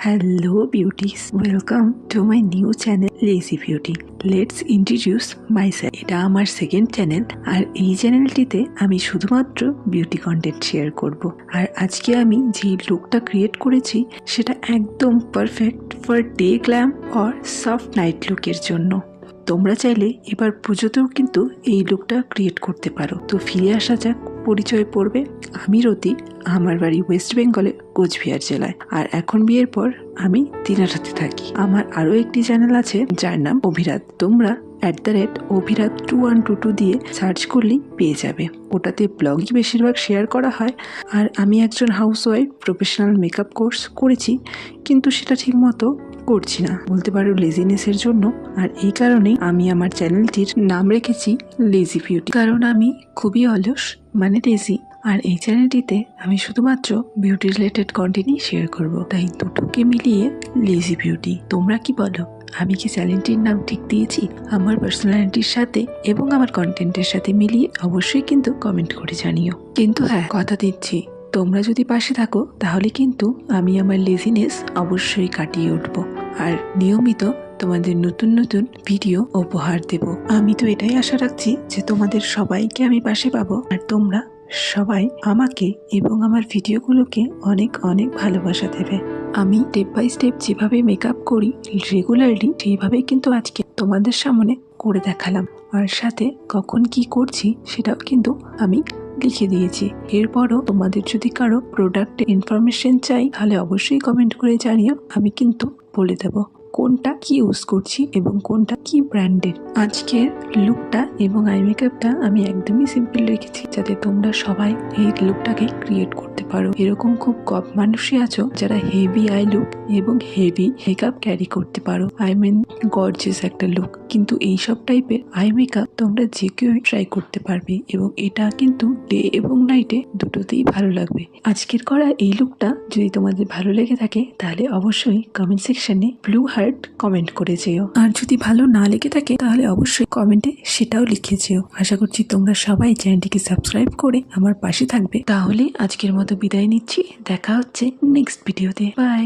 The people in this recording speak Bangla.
Hello beauties, welcome to my new channel Lazy Beauty. Let's introduce myself. এটা আমার সেকেন্ড চ্যানেল আর এই চ্যানেলটিতে আমি শুধুমাত্র বিউটি কন্টেন্ট শেয়ার করব আর আজকে আমি যে লুকটা ক্রিয়েট করেছি সেটা একদম perfect for day glam or soft night লুকের জন্য তোমরা চাইলে এবার পুজোতেও কিন্তু এই লুকটা ক্রিয়েট করতে পারো তো ফিরে আসা যাক পরিচয় পড়বে আমি রতি আমার বাড়ি ওয়েস্ট বেঙ্গলে কোচবিহার জেলায়। আর এখন বিয়ের পর আমি দিনাটাতে থাকি। আমার আরও একটি চ্যানেল আছে, যার নাম অভিরাত। তোমরা at the rate Abhirat two one two two দিয়ে সার্চ করলেই পেয়ে যাবে। ওটাতে ব্লগই বেশিরভাগ শেয়ার করা হয়। আর আমি একজন হাউসওয়াইফ প্রফেশনাল মেকআপ কোর্স করেছি, কিন্তু সেটা ঠিকমতো করছি না। বলতে পারো লেজিনেসের জন্য। আর এই কারণেই আমি আমার চ্যানেলটির নাম রেখেছি লেজি বিউটি কারণ আমি খুবই অলস মানে লেজি আর এই চ্যানেলটিতে আমি শুধুমাত্র বিউটি রিলেটেড কন্টেন্টই শেয়ার করব। তাই দুটোকে মিলিয়ে লেজি বিউটি তোমরা কি বলো, আমি কি চ্যানেলটির নাম ঠিক দিয়েছি? আমার পার্সোনালিটির সাথে এবং আমার কন্টেন্টের সাথে মিলিয়ে অবশ্যই কিন্তু কমেন্ট করে জানিও। কিন্তু হ্যাঁ কথা দিচ্ছি। তোমরা যদি পাশে থাকো, তাহলে কিন্তু আমি আমার লেজিনেস অবশ্যই কাটিয়ে উঠব। আর নিয়মিত তোমাদের নতুন নতুন ভিডিও উপহার দেব। আমি তো এটাই আশা রাখছি যে তোমাদের সবাইকে আমি পাশে পাবো। আর তোমরা সবাই আমাকে এবং আমার ভিডিওগুলোকে অনেক অনেক ভালোবাসা দেবে। আমি স্টেপ বাই স্টেপ যেভাবে মেকআপ করি রেগুলারলি সেইভাবেই কিন্তু আজকে তোমাদের সামনে করে দেখালাম। আর সাথে কখন কি করছি সেটাও কিন্তু আমি লিখে দিয়েছি। এরপরও তোমাদের যদি কারও প্রোডাক্ট ইনফরমেশন চাই, তাহলে অবশ্যই কমেন্ট করে জানিও, আমি কিন্তু বলে দেব। কোনটা কি ইউজ করছি এবং কোনটা কি ব্র্যান্ডের আজকের লুকটা এবং আই মেকআপটা আমি একদমই সিম্পল রেখেছি, যাতে তোমরা সবাই এই লুকটাকে ক্রিয়েট করতে পারো। এরকম খুব কম মানুষই আছো যারা হেভি আই লুক এবং হেভি মেকআপ ক্যারি করতে পারো। আই মিন গর্জেস একটা লুক কিন্তু এইসব টাইপের আই মেকআপ তোমরা যে কেউ ট্রাই করতে পারবে এবং এটা কিন্তু ডে এবং নাইটে দুটোতেই ভালো লাগবে। আজকের করা এই লুকটা যদি তোমাদের ভালো লেগে থাকে, তাহলে অবশ্যই কমেন্ট সেকশনে ব্লু হার্ট কমেন্ট করে যেও। আর যদি ভালো না লেগে থাকে, তাহলে অবশ্যই কমেন্টে সেটাও লিখে যেও। আশা করছি তোমরা সবাই চ্যানেলটিকে সাবস্ক্রাইব করে আমার পাশে থাকবে। তাহলে আজকের মতো বিদায় নিচ্ছি। দেখা হচ্ছে নেক্সট ভিডিওতে বাই